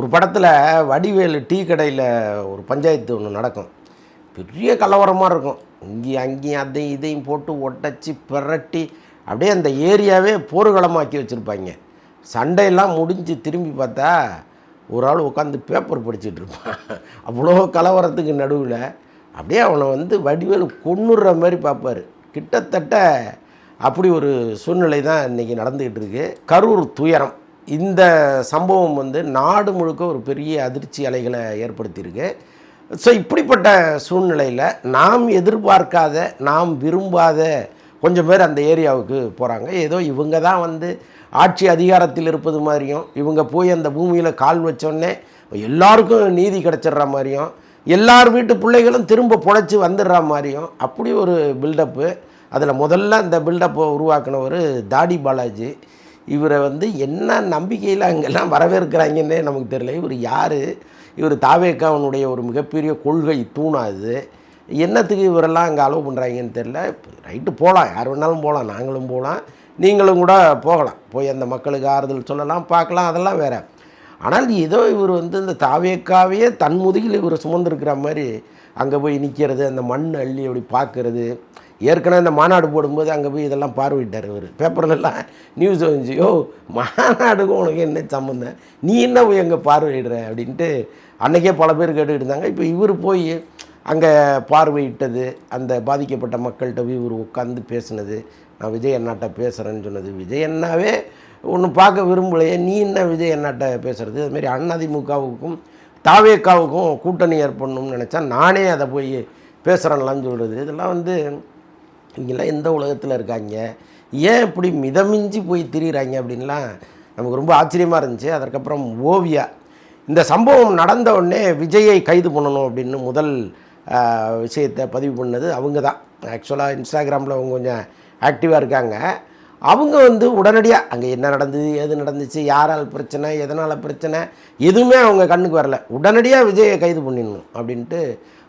ஒரு படத்தில் வடிவேலு டீ கடையில் ஒரு பஞ்சாயத்து ஒன்று நடக்கும். பெரிய கலவரமாக இருக்கும். இங்கேயும் அங்கேயும் அதையும் இதையும் போட்டு ஒட்டச்சி பிரட்டி அப்படியே அந்த ஏரியாவே போர்க்களமாக்கி வச்சுருப்பாங்க. சண்டையெல்லாம் முடிஞ்சு திரும்பி பார்த்தா ஒரு ஆள் உட்காந்து பேப்பர் படிச்சுட்டு இருப்பான். அவ்வளோ கலவரத்துக்கு நடுவில் அப்படியே அவனை வந்து வடிவேலு கொன்னுடுற மாதிரி பார்ப்பார். கிட்டத்தட்ட அப்படி ஒரு சூழ்நிலை தான் இன்றைக்கி நடந்துக்கிட்டு இருக்குது கரூர் துயரம். இந்த சம்பவம் வந்து நாடு முழுக்க ஒரு பெரிய அதிர்ச்சி அலைகளை ஏற்படுத்தியிருக்கு. ஸோ இப்படிப்பட்ட சூழ்நிலையில் நாம் எதிர்பார்க்காத நாம் விரும்பாத கொஞ்சம் பேர் அந்த ஏரியாவுக்கு போகிறாங்க ஏதோ இவங்க தான் வந்து ஆட்சி அதிகாரத்தில் இருப்பது மாதிரியும் இவங்க போய் அந்த பூமியில் கால் வச்சோடனே எல்லாருக்கும் நீதி கிடச்சிட்ற மாதிரியும் எல்லார் வீட்டு பிள்ளைகளும் திரும்ப பொழைச்சி வந்துடுற மாதிரியும் அப்படி ஒரு பில்டப்பு அதில் முதல்ல அந்த பில்டப்பை உருவாக்குனவர் தாடி பாலாஜி. இவரை வந்து என்ன நம்பிக்கையில் அங்கெல்லாம் வரவேற்கிறாங்கன்னே நமக்கு தெரியல. இவர் யார்? இவர் தாவேக்காவனுடைய ஒரு மிகப்பெரிய கொள்கை தூணாது என்னத்துக்கு இவரெல்லாம் அங்கே அலோவ் பண்ணுறாங்கன்னு தெரில ரைட்டு போகலாம் யார் வேணாலும் போகலாம் நாங்களும் போகலாம் நீங்களும் கூட போகலாம். போய் அந்த மக்களுக்கு ஆறுதல் சொல்லலாம் பார்க்கலாம். அதெல்லாம் வேறு. ஆனால் ஏதோ இவர் வந்து இந்த தாவேக்காவையே தன் முதுகில் இவர் சுமந்துருக்கிற மாதிரி அங்கே போய் நிற்கிறது அந்த மண் அள்ளி அப்படி பார்க்கறது ஏற்கனவே இந்த மாநாடு போடும்போது அங்கே போய் இதெல்லாம் பார்வையிட்டார் இவர். பேப்பர்லலாம் நியூஸ் வந்துச்சு. யோ மாநாடுக்கும் உனக்கு என்ன சம்மந்தம் நீ என்ன போய் அங்கே பார்வையிடுற? அப்படின்ட்டு அன்றைக்கே பல பேர் கேட்டுக்கிட்டு இருந்தாங்க. இப்போ இவர் போய் அங்கே பார்வையிட்டது அந்த பாதிக்கப்பட்ட மக்கள்கிட்ட போய் இவர் உட்காந்து பேசுனது. நான் விஜய் அண்ணாட்ட பேசுகிறேன்னு சொன்னது. விஜய் அண்ணாவே ஒன்று பார்க்க விரும்பலையே. நீ என்ன விஜய் அண்ணாட்ட பேசுகிறது அதுமாரி அதிமுகவுக்கும் தாவேக்காவுக்கும் கூட்டணி ஏற்படணும்னு நினச்சா நானே அதை போய் பேசுகிறேன்லான்னு சொல்கிறது இதெல்லாம் வந்து இவங்கெல்லாம் எந்த உலகத்தில் இருக்காங்க? ஏன் இப்படி மிதமிஞ்சி போய் திரியிறாங்க அப்படின்லாம் நமக்கு ரொம்ப ஆச்சரியமாக இருந்துச்சு. அதற்கப்புறம் ஓவியா. இந்த சம்பவம் நடந்த உடனே விஜயை கைது பண்ணணும் அப்படின்னு முதல் விஷயத்தை பதிவு பண்ணது அவங்க தான் ஆக்சுவலாக இன்ஸ்டாகிராமில் அவங்க கொஞ்சம் ஆக்டிவாக இருக்காங்க. அவங்க வந்து உடனடியாக அங்கே என்ன நடந்தது எது நடந்துச்சு யாரால் பிரச்சனை எதனால் பிரச்சனை எதுவுமே அவங்க கண்ணுக்கு வரல. உடனடியாக விஜயை கைது பண்ணிடணும் அப்படின்ட்டு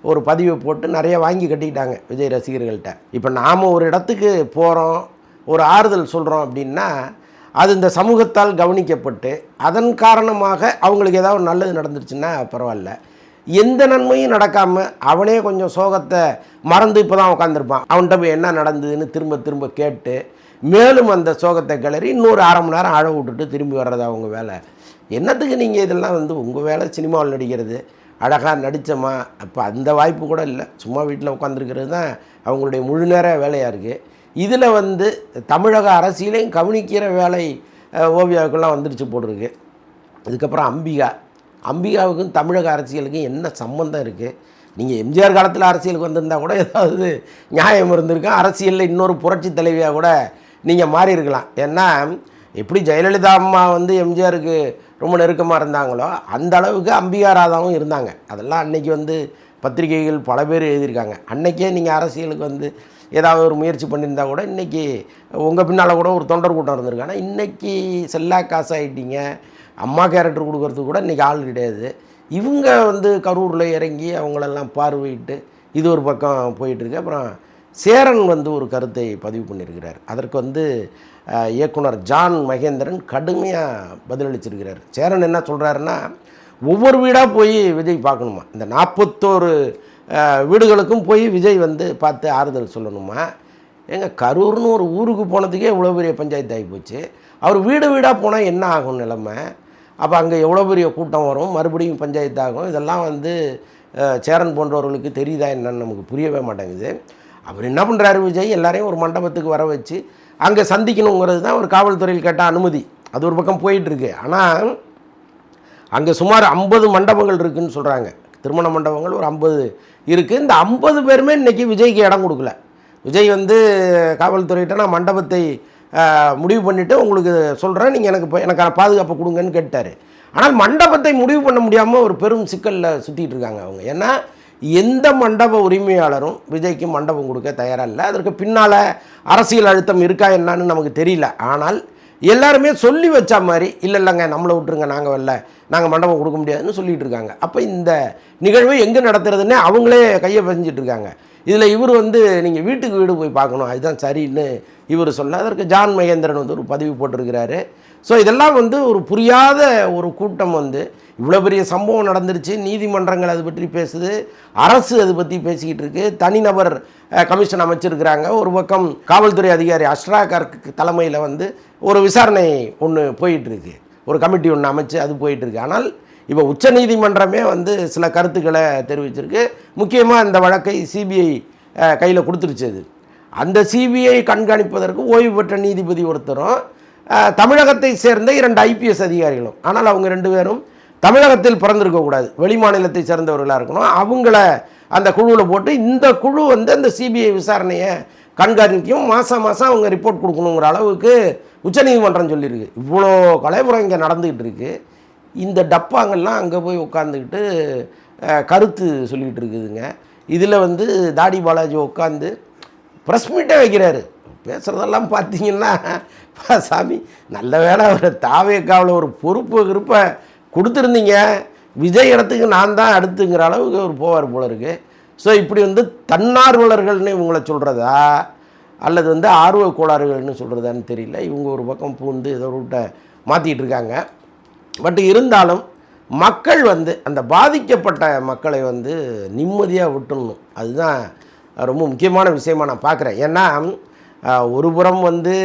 ஒரு பதிவை போட்டு நிறைய வாங்கி கட்டிக்கிட்டாங்க விஜய் ரசிகர்கள்ட்ட. இப்போ நாம் ஒரு இடத்துக்கு போகிறோம் ஒரு ஆறுதல் சொல்கிறோம் அப்படின்னா அது இந்த சமூகத்தால் கவனிக்கப்பட்டு அதன் காரணமாக அவங்களுக்கு ஏதாவது நல்லது நடந்துருச்சுன்னா பரவாயில்ல. எந்த நன்மையும் நடக்காமல் அவனே கொஞ்சம் சோகத்தை மறந்து இப்போ தான் உட்காந்துருப்பான் அவன்கிட்ட போய் என்ன நடந்ததுன்னு திரும்ப திரும்ப கேட்டு மேலும் அந்த சோகத்தை கிளறி இன்னொரு அரை மணி நேரம் அழ விட்டுட்டு திரும்பி வர்றது அவங்க வேலை. என்னத்துக்கு நீங்கள் இதெல்லாம் வந்து உங்கள் வேலை சினிமாவில் நடிக்கிறது? அழகாக நடித்தோமா அப்போ அந்த வாய்ப்பு கூட இல்லை. சும்மா வீட்டில் உட்காந்துருக்கிறது தான் அவங்களுடைய முழு நேர வேலையாக இருக்குது இதில் வந்து தமிழக அரசியலையும் கவனிக்கிற வேலை ஓவியாவுக்கெல்லாம் வந்துடுச்சு போட்டிருக்கு அதுக்கப்புறம் அம்பிகா. அம்பிகாவுக்கும் தமிழக அரசியலுக்கும் என்ன சம்மந்தம் இருக்குது நீங்கள் எம்ஜிஆர் காலத்தில் அரசியலுக்கு வந்திருந்தா கூட ஏதாவது நியாயம் இருந்திருக்கும். அரசியலில் இன்னொரு புரட்சி தலைவியாக கூட நீங்கள் மாறி இருக்கலாம் ஏன்னா எப்படி ஜெயலலிதா அம்மா வந்து எம்ஜிஆருக்கு ரொம்ப நெருக்கமாக இருந்தாங்களோ அந்த அளவுக்கு அம்பிகா ராதாவும் இருந்தாங்க. அதெல்லாம் அன்றைக்கி வந்து பத்திரிகைகள் பல பேர் எழுதியிருக்காங்க. அன்றைக்கே நீங்கள் அரசியலுக்கு வந்து ஏதாவது ஒரு முயற்சி பண்ணியிருந்தா கூட இன்றைக்கி உங்கள் பின்னால் கூட ஒரு தொண்டர் கூட்டம் இருந்திருக்கு. ஆனால் இன்றைக்கி செல்லா காசு ஆகிட்டீங்க அம்மா கேரக்டர் கொடுக்கறதுக்கு கூட இன்றைக்கி ஆள் கிடையாது. இவங்க வந்து கரூரில் இறங்கி அவங்களெல்லாம் பார்வையிட்டு இது ஒரு பக்கம் போயிட்டுருக்கு அப்புறம் சேரன் வந்து ஒரு கருத்தை பதிவு பண்ணியிருக்கிறார். அதற்கு வந்து இயக்குனர் ஜான் மகேந்திரன் கடுமையாக பதிலளிச்சிருக்கிறார். சேரன் என்ன சொல்கிறாருன்னா ஒவ்வொரு வீடாக போய் விஜய் பார்க்கணுமா? இந்த நாற்பத்தோரு வீடுகளுக்கும் போய் விஜய் வந்து பார்த்து ஆறுதல் சொல்லணுமா? ஏங்க கரூர்னு ஒரு ஊருக்கு போனதுக்கே இவ்வளோ பெரிய பஞ்சாயத்து ஆகி போச்சு. அவர் வீடு வீடாக போனால் என்ன ஆகும் நிலைமை? அப்போ அங்கே எவ்வளோ பெரிய கூட்டம் வரும்? மறுபடியும் பஞ்சாயத்து ஆகும்? இதெல்லாம் வந்து சேரன் போன்றவர்களுக்கு தெரியுதா என்னன்னு நமக்கு புரியவே மாட்டேங்குது. அவர் என்ன பண்ணுறாரு விஜய்? எல்லாரையும் ஒரு மண்டபத்துக்கு வர வச்சு அங்கே சந்திக்கணுங்கிறது தான் ஒரு காவல்துறையில் கேட்ட அனுமதி. அது ஒரு பக்கம் போயிட்டுருக்கு. ஆனால் அங்கே சுமார் ஐம்பது மண்டபங்கள் இருக்குதுன்னு சொல்கிறாங்க திருமண மண்டபங்கள் ஒரு ஐம்பது இருக்குது இந்த ஐம்பது பேருமே இன்றைக்கி விஜய்க்கு இடம் கொடுக்கல. விஜய் வந்து காவல்துறையிட்ட நான் மண்டபத்தை முடிவு பண்ணிவிட்டு உங்களுக்கு சொல்கிறேன் நீங்கள் எனக்கு இப்போ எனக்கான பாதுகாப்பை கொடுங்கன்னு கேட்டார் ஆனால் மண்டபத்தை முடிவு பண்ண முடியாமல் ஒரு பெரும் சிக்கலில் சுற்றிட்டு இருக்காங்க அவங்க. ஏன்னா எந்த மண்டப உரிமையாளரும் விஜய்க்கு மண்டபம் கொடுக்க தயாராக இல்லை அதற்கு பின்னால் அரசியல் அழுத்தம் இருக்கா என்னான்னு நமக்கு தெரியல. ஆனால் எல்லாருமே சொல்லி வச்ச மாதிரி இல்லை இல்லைங்க நம்மளை விட்டுருங்க நாங்கள் வரல. நாங்கள் மண்டபம் கொடுக்க முடியாதுன்னு சொல்லிட்டு இருக்காங்க. அப்போ இந்த நிகழ்வு எங்கே நடத்துறதுன்னே அவங்களே கையை பதிஞ்சிட்டு இருக்காங்க. இதில் இவர் வந்து நீங்கள் வீட்டுக்கு வீடு போய் பார்க்கணும். அதுதான் சரின்னு இவர் சொல்ல அதற்கு ஜான் மகேந்திரன் வந்து ஒரு பதிவு போட்டிருக்கிறாரு. ஸோ இதெல்லாம் வந்து ஒரு புரியாத ஒரு கூட்டம் வந்து இவ்வளோ பெரிய சம்பவம் நடந்துருச்சு நீதிமன்றங்கள் அது பற்றி பேசுது அரசு அது பற்றி பேசிக்கிட்டு இருக்கு தனிநபர் கமிஷன் அமைச்சிருக்கிறாங்க. ஒரு பக்கம் காவல்துறை அதிகாரி அஷ்ரா கர்க்கு தலைமையில் வந்து ஒரு விசாரணை ஒன்று போயிட்டுருக்கு. ஒரு கமிட்டி ஒன்று அமைச்சு அது போயிட்டுருக்கு. ஆனால் இப்போ உச்சநீதிமன்றமே வந்து சில கருத்துக்களை தெரிவிச்சிருக்கு. முக்கியமாக இந்த வழக்கை சிபிஐ கையில் கொடுத்துருச்சு அது. அந்த சிபிஐ கண்காணிப்பதற்கு ஓய்வு பெற்ற நீதிபதி ஒருத்தரும் தமிழகத்தை சேர்ந்த இரண்டு ஐபிஎஸ் அதிகாரிகளும். ஆனால் அவங்க ரெண்டு பேரும் தமிழகத்தில் பிறந்திருக்கக்கூடாது வெளி மாநிலத்தை சேர்ந்தவர்களாக இருக்கணும். அவங்கள அந்த குழுவில் போட்டு இந்த குழு வந்து அந்த சிபிஐ விசாரணையை கண்காணிக்கும். மாதம் மாதம் அவங்க ரிப்போர்ட் கொடுக்கணுங்கிற அளவுக்கு உச்சநீதிமன்றம் சொல்லியிருக்கு. இவ்வளோ கலைபுரம் இங்கே நடந்துக்கிட்டு இருக்குது இந்த டப்பாங்கள்லாம் அங்கே போய் உட்காந்துக்கிட்டு கருத்து சொல்லிக்கிட்டு இருக்குதுங்க. இதில் வந்து தாடி பாலாஜி உட்காந்து ப்ரெஸ் மீட்டே வைக்கிறாரு. பேசுகிறதெல்லாம் பார்த்தீங்கன்னா சாமி நல்ல வேளை ஒரு தாவேக்காவில் ஒரு பொறுப்பு கிருப்பை கொடுத்துருந்தீங்க. விஜய் இடத்துக்கு நான் தான் அடுத்துங்கிற அளவுக்கு ஒரு போவார் போல இருக்கு. ஸோ இப்படி வந்து தன்னார்வலர்கள்னு இவங்களை சொல்கிறதா அல்லது வந்து ஆர்வ கோளாறுகள்னு சொல்கிறதான்னு தெரியல. இவங்க ஒரு பக்கம் பூந்து ஏதோ ரூட்டை மாற்றிக்கிட்டு இருக்காங்க. பட் இருந்தாலும் மக்கள் வந்து அந்த பாதிக்கப்பட்ட மக்களை வந்து நிம்மதியாக விட்டுணும் அதுதான் ரொம்ப முக்கியமான விஷயமாக நான் பார்க்குறேன். ஏன்னா ஒரு புறம் வந்து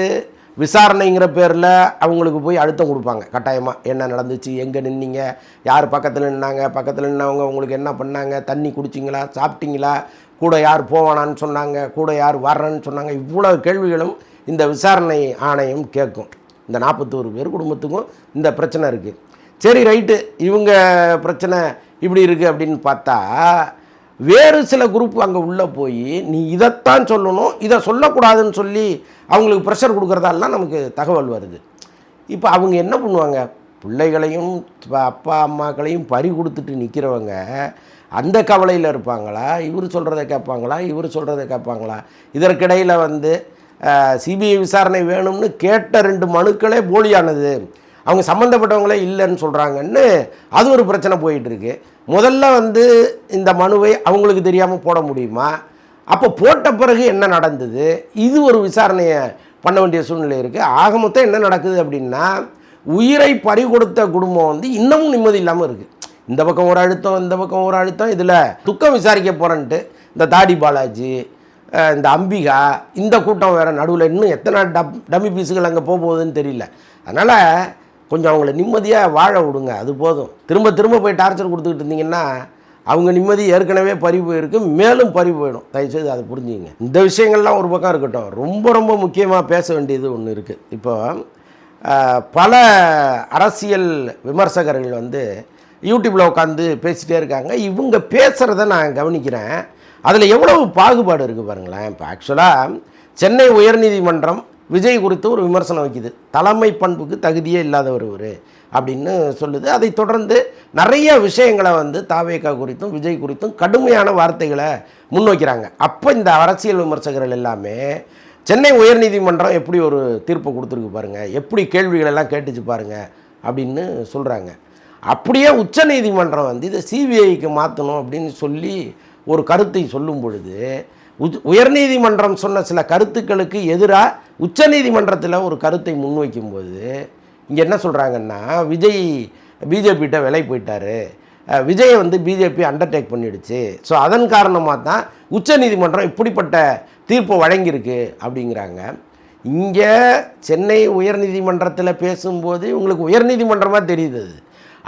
விசாரணைங்கிற பேரில் அவங்களுக்கு போய் அழுத்தம் கொடுப்பாங்க. கட்டாயமாக என்ன நடந்துச்சு எங்கே நின்னீங்க யார் பக்கத்தில் நின்னாங்க பக்கத்தில் நின்னவங்க உங்களுக்கு என்ன பண்ணாங்க தண்ணி குடிச்சிங்களா சாப்பிட்டீங்களா கூட யார் போவானான்னு சொன்னாங்க கூட யார் வர்றேன்னு சொன்னாங்க இவ்வளோ கேள்விகளும் இந்த விசாரணை ஆணையம் கேட்கும். இந்த நாற்பத்தோரு பேர் குடும்பத்துக்கும் இந்த பிரச்சனை இருக்குது சரி ரைட்டு இவங்க பிரச்சனை இப்படி இருக்குது அப்படின்னு பார்த்தா வேறு சில குரூப் அங்கே உள்ளே போய் நீ இதைத்தான் சொல்லணும் இதை சொல்லக்கூடாதுன்னு சொல்லி அவங்களுக்கு ப்ரெஷர் கொடுக்குறதாலாம் நமக்கு தகவல் வருது. இப்போ அவங்க என்ன பண்ணுவாங்க? பிள்ளைகளையும் அப்பா அம்மாக்களையும் பறி கொடுத்துட்டு நிற்கிறவங்க அந்த கவலையில் இருப்பாங்களா? இவர் சொல்கிறத கேட்பாங்களா? இவர் சொல்கிறத கேட்பாங்களா? இதற்கிடையில் வந்து சிபிஐ விசாரணை வேணும்னு கேட்ட ரெண்டு மனுக்களே போலியானது. அவங்க சம்மந்தப்பட்டவங்களே இல்லைன்னு சொல்கிறாங்கன்னு அது ஒரு பிரச்சனை போயிட்டுருக்கு முதல்ல வந்து இந்த மனுவை அவங்களுக்கு தெரியாமல் போட முடியுமா? அப்போ போட்ட பிறகு என்ன நடந்தது? இது ஒரு விசாரணையை பண்ண வேண்டிய சூழ்நிலை இருக்குது ஆக மொத்தம் என்ன நடக்குது அப்படின்னா உயிரை பறி கொடுத்த குடும்பம் வந்து இன்னமும் நிம்மதி இல்லாமல் இருக்குது இந்த பக்கம் ஒரு அழுத்தம் இந்த பக்கம் ஒரு அழுத்தம் இதில் துக்கம் விசாரிக்க போகிறேன்ட்டு இந்த தாடி பாலாஜி இந்த அம்பிகா இந்த கூட்டம் வேறு நடுவில் இன்னும் எத்தனை டப் டம்மி பீஸுகள் அங்கே போக போகுதுன்னு தெரியல. அதனால் கொஞ்சம் அவங்கள நிம்மதியாக வாழ விடுங்க அது போதும். திரும்ப திரும்ப போய் டார்ச்சர் கொடுத்துக்கிட்டு இருந்தீங்கன்னா அவங்க நிம்மதி ஏற்கனவே பறி போயிருக்கு மேலும் பறி போயிடும். தயவுசெய்து அதை புரிஞ்சுங்க இந்த விஷயங்கள்லாம் ஒரு பக்கம் இருக்கட்டும். ரொம்ப ரொம்ப முக்கியமாக பேச வேண்டியது ஒன்று இருக்குது இப்போ பல அரசியல் விமர்சகர்கள் வந்து யூடியூப்பில் உட்காந்து பேசிகிட்டே இருக்காங்க. இவங்க பேசுகிறத நான் கவனிக்கிறேன். அதில் எவ்வளவு பாகுபாடு இருக்குது பாருங்களேன். இப்போ ஆக்சுவலாக சென்னை உயர்நீதிமன்றம் விஜய் குறித்து ஒரு விமர்சனம் வைக்குது. தலைமை பண்புக்கு தகுதியே இல்லாதவர் இவர் அப்படின்னு சொல்லுது. அதை தொடர்ந்து நிறைய விஷயங்களை வந்து தாவேகா குறித்தும் விஜய் குறித்தும் கடுமையான வார்த்தைகளை முன்வைக்கிறாங்க. அப்போ இந்த அரசியல் விமர்சகர்கள் எல்லாமே சென்னை உயர்நீதிமன்றம் எப்படி ஒரு தீர்ப்பு கொடுத்துருக்கு பாருங்கள் எப்படி கேள்விகளெல்லாம் கேட்டுச்சு பாருங்கள் அப்படின்னு சொல்கிறாங்க அப்படியே உச்சநீதிமன்றம் வந்து இதை சிபிஐக்கு மாற்றணும் அப்படின்னு சொல்லி ஒரு கருத்தை சொல்லும் பொழுது உயர்நீதிமன்றம் சொன்ன சில கருத்துக்களுக்கு எதிராக உச்சநீதிமன்றத்தில் ஒரு கருத்தை முன்வைக்கும்போது இங்கே என்ன சொல்கிறாங்கன்னா விஜய் பிஜேபிகிட்ட விலை போயிட்டாரு. விஜயை வந்து பிஜேபி அண்டர்டேக் பண்ணிடுச்சு. ஸோ அதன் காரணமாக தான் உச்சநீதிமன்றம் இப்படிப்பட்ட தீர்ப்பு வழங்கியிருக்கு அப்படிங்கிறாங்க. இங்கே சென்னை உயர்நீதிமன்றத்தில் பேசும்போது உங்களுக்கு உயர்நீதிமன்றமாக தெரியுது அது.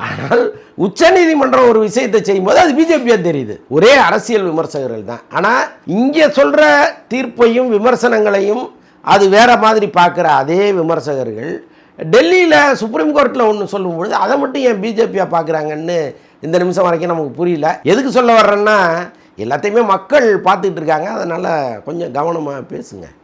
ஆனால் உச்சநீதிமன்றம் ஒரு விஷயத்தை செய்யும்போது அது பிஜேபியாக தெரியுது. ஒரே அரசியல் விமர்சகர்கள் தான். ஆனால் இங்கே சொல்கிற தீர்ப்பையும் விமர்சனங்களையும் அது வேற மாதிரி பார்க்குற அதே விமர்சகர்கள் டெல்லியில் சுப்ரீம் கோர்ட்டில் ஒன்று சொல்லும்பொழுது அதை மட்டும் ஏன் பிஜேபியாக பார்க்குறாங்கன்னு இந்த நிமிஷம் வரைக்கும் நமக்கு புரியல. எதுக்கு சொல்ல வர்றேன்னா எல்லாத்தையுமே மக்கள் பார்த்துட்டு இருக்காங்க. அதனால் கொஞ்சம் கவனமாக பேசுங்க.